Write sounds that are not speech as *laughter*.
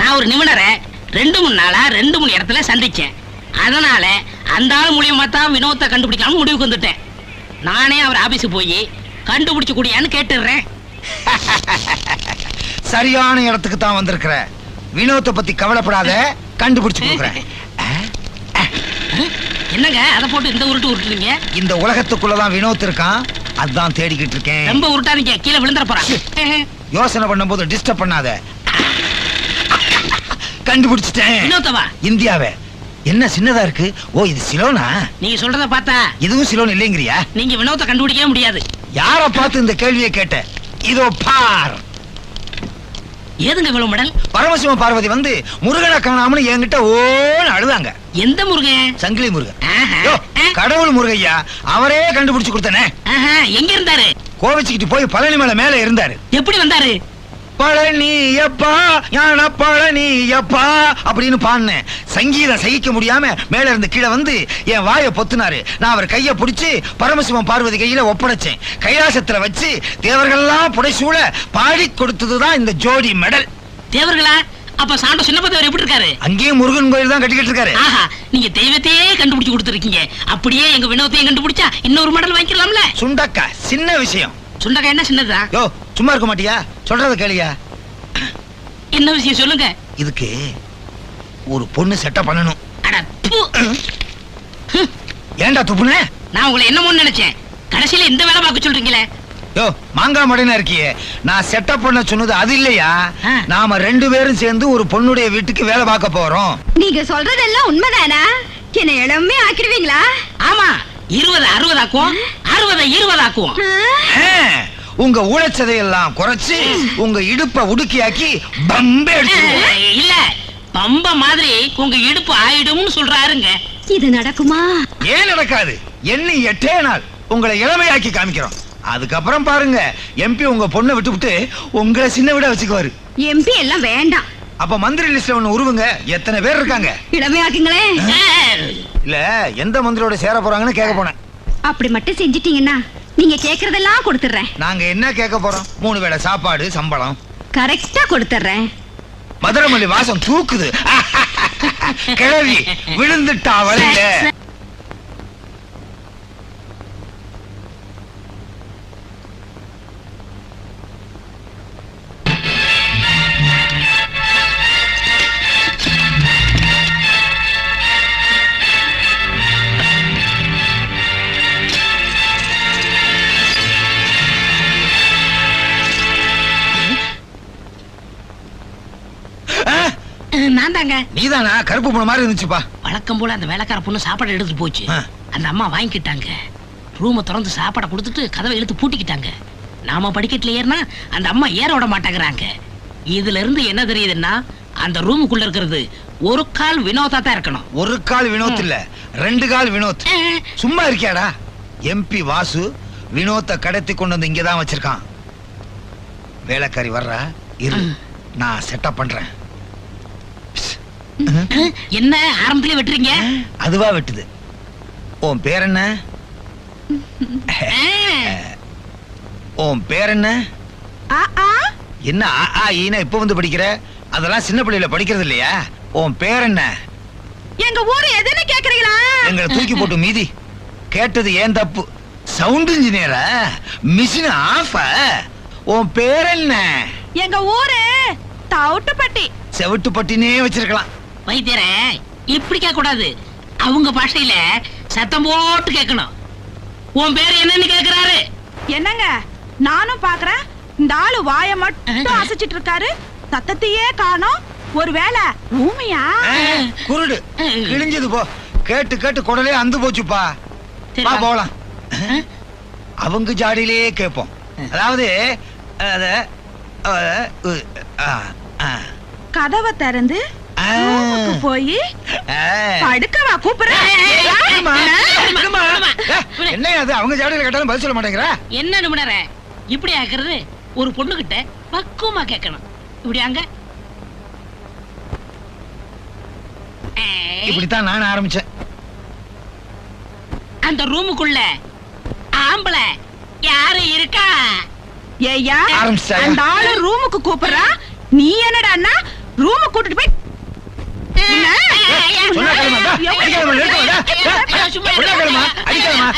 நான் ஒரு நிபுணரை ரெண்டு மூணு நாளா ரெண்டு மூணு இடத்துல சந்திச்சேன். அதனால அந்த ஆள் மூலியமா தான் வினோத்தை கண்டுபிடிக்கலாம்னு முடிவுக்கு வந்துட்டேன். நானே அவர் ஆபீஸுக்கு போய் கண்டுபிடிச்சு கூடியான்னு கேட்டுடுறேன். *laughs* சரியான இடத்துக்கு தான் வந்திருக்கிற. வினோத்தை பத்தி கவலைப்படாத கண்டுபிடிச்சு கொடுக்குறேன். *laughs* என்னங்க அதை போட்டு இந்த உருட்டு உருட்டுறீங்க இந்த உலகத்துக்குள்ளதான் வினோத் இருக்கான். அதான் தேடிக்கிட்டு இருக்கேன். ரொம்ப உருட்டாதீங்க கீழே விழுந்துற போறான். யோசனை பண்ணும்போது டிஸ்டர்ப் பண்ணாத. கண்டுபிடிச்சிட்டேன். வினோத்தவா இந்தியாவே. என்ன சின்னதா இருக்கு? ஓ இது சிலோனா? நீங்க சொல்றத பார்த்தா இதுவும் சிலோன் இல்லைங்கிறியா? நீங்க வினோத்தை கண்டுபிடிக்கவே முடியாது. யார பார்த்து இந்த கேள்வியை கேட்ட? இதோ பார். ஏதுங்க இவ்வளவு மடல்? பரமசிவ பார்வதி வந்து முருகனை காணாமனு என்கிட்ட ஓன்னு அழுதாங்க. எந்த முருகன்? சங்கிலி முருகன். யோ, கடவுள் முருகையா? அவரே கண்டுபிடிச்சு கொடுத்தனே. எங்க இருந்தாரு? கோவிச்சுக்கிட்டு போய் பழனி மலை மேல இருந்தாரு. எப்படி வந்தாரு? பழனி அப்பா ஞான பழனி அப்பா அப்படின்னு பாடினேன். சங்கீதம் சகிக்க முடியாம மேல இருந்து கீழே வந்து என் வாயை பொத்துனாரு. நான் அவர் கைய பிடிச்சு பரமசிவம் பார்வதி கையில ஒப்படைச்சேன். கைலாசத்துல வச்சு தேவர்கள்லாம் புடைசூழ பாடி கொடுத்ததுதான் இந்த ஜோடி மெடல். தேவர்களா? அப்ப சாண்ட சின்னப்பத்தவர் எப்படி இருக்காரு? அங்கேயும் முருகன் கோயில் தான் கட்டிக்கிட்டு இருக்காரு. ஆஹா நீங்க தெய்வத்தையே கண்டுபிடிச்சு கொடுத்துருக்கீங்க. அப்படியே எங்க வினோத்தையும் கண்டுபிடிச்சா இன்னொரு மெடல் வாங்கிக்கலாம்ல? சுண்டக்கா சின்ன விஷயம். சுண்டக்காய் என்ன சின்னதா யோ சும்மா இருக்க மாட்டியா? சொல்றத கேளியா? என்ன விஷயம் சொல்லுங்க. இதுக்கு ஒரு பொண்ணு செட்டப் பண்ணணும். ஏன்டா துப்புன? நான் உங்களை என்னமோன்னு நினைச்சேன். கடைசியில இந்த வேலை பார்க்க சொல்றீங்களே. யோ மாங்கா மடைனா இருக்கியே. நான் செட்டப் பண்ண சொன்னது அது இல்லையா. நாம ரெண்டு பேரும் சேர்ந்து ஒரு பொண்ணுடைய வீட்டுக்கு வேலை பார்க்க போறோம். நீங்க சொல்றதெல்லாம் உண்மைதானா? என்ன இளமே ஆக்கிடுவீங்களா? ஆமா இருபது அறுபதாக்குவோம். அறுபதை இருபதாக்குவோம். உங்க ஊழச்சதையெல்லாம் குறைச்சு உங்க இடுப்ப உடுக்கியாக்கி பம்பே இல்ல. பம்ப மாதிரி உங்க இடுப்பு ஆயிடும்னு சொல்றாருங்க. இது நடக்குமா? ஏன் நடக்காது? எண்ணி எட்டே நாள் உங்களை இளமையாக்கி காமிக்கிறோம். அதுக்கப்புறம் பாருங்க எம்பி உங்க பொண்ணை விட்டுவிட்டு உங்களை சின்ன விட வச்சுக்குவாரு. எம்பி எல்லாம் வேண்டாம். அப்ப மந்திரி லிஸ்ட்ல ஒண்ணு உருவுங்க எத்தனை பேர் இருக்காங்க? இளமையாக்குங்களே. இல்ல எந்த மந்திரியோட சேர போறாங்கன்னு கேட்க போனேன். அப்படி மட்டும் செஞ்சிட்டீங்கன்னா நீங்க கேக்குறதெல்லாம் கொடுத்துறேன். நாங்க என்ன கேட்க போறோம்? மூணு வேளை சாப்பாடு சம்பளம். கரெக்டா கொடுத்துறேன். மதுரமல்லி வாசம் தூக்குது. *laughs* கிழவி விழுந்துட்டா வழியில. நான் தாங்க நீதானா? கருப்பு பொண்ணு மாதிரி இருந்துச்சுப்பா. வழக்கம் போல அந்த வேலைக்கார பொண்ணு சாப்பாடு எடுத்துட்டு போச்சு. அந்த அம்மா வாங்கிக்கிட்டாங்க. ரூமை திறந்து சாப்பாடை கொடுத்துட்டு கதவை இழுத்து பூட்டிக்கிட்டாங்க. நாம படிக்கட்டுல ஏறினா அந்த அம்மா ஏற விட மாட்டேங்கிறாங்க. இதுல இருந்து என்ன தெரியுதுன்னா அந்த ரூமுக்குள்ள இருக்கிறது ஒரு கால் வினோதா தான் இருக்கணும். ஒரு கால் வினோத் இல்ல ரெண்டு கால் வினோத். சும்மா இருக்கியாடா? எம்பி வாசு வினோத்தை கடத்தி கொண்டு வந்து இங்கதான் வச்சிருக்கான். வேலைக்காரி வர்றா இரு. நான் செட்டப் பண்றேன். என்ன ஆரம்பத்திலே வெட்டுறீங்க? அதுவா வெட்டுது. உன் பேர் என்ன? உன் பேர் என்ன? ஆ, ஆ. என்ன ஆ, ஆ, ஈனா இப்ப வந்து படிக்கிற? அதெல்லாம் சின்ன பிள்ளையில படிக்கிறது இல்லையா? உன் பேர் என்ன? எங்க ஊரு எதுன்னு கேக்குறீங்களா? எங்களை தூக்கி போட்டு மீதி. கேட்டது ஏன் தப்பு? சவுண்ட் இன்ஜினியரா மிஷின் ஆஃப் உன் பேர் என்ன? எங்க ஊரு தவுட்டுப்பட்டி. செவிட்டு பட்டினே வச்சிருக்கலாம். வைத்தியரே இப்படி கேட்க கூடாது. அவங்க பாஷையில சத்தம் போட்டு கேட்கணும். உன் பேர் என்னன்னு கேக்குறாரு. என்னங்க? நானும் பாக்குறேன். இந்த ஆளு வாய மட்டும் அசைச்சிட்டு இருக்காரு சத்தத்தையே காணோம். ஒருவேளை ஊமையா குருடு கிழிஞ்சது போ. கேட்டு கேட்டு குடலே அந்து போச்சுப்பா. வா. போலாம். அவங்க ஜாடியிலேயே கேட்போம். அதாவது கதவை திறந்து போய். படுக்கவா கூப்பிடுறேன் என்ன அது அவங்க ஜாடியில கேட்டாலும் பதில் சொல்ல மாட்டேங்கிறா என்ன நிமிடற இப்படி ஆக்குறது ஒரு பொண்ணு கிட்ட பக்குவமா கேட்கணும் இப்படி அங்க ஏய், இப்படித்தான் நான் ஆரம்பிச்சேன் அந்த ரூமுக்குள்ள ஆம்பளை யாரு இருக்கா ஆரம்பிச்சிட்டாயா? அந்த ஆளு ரூமுக்கு கூப்பிடுறா நீ என்னடான்னா சொன்னா கிளம்பா. அடிக்காதமா நிறுத்தமா அடிக்காதமா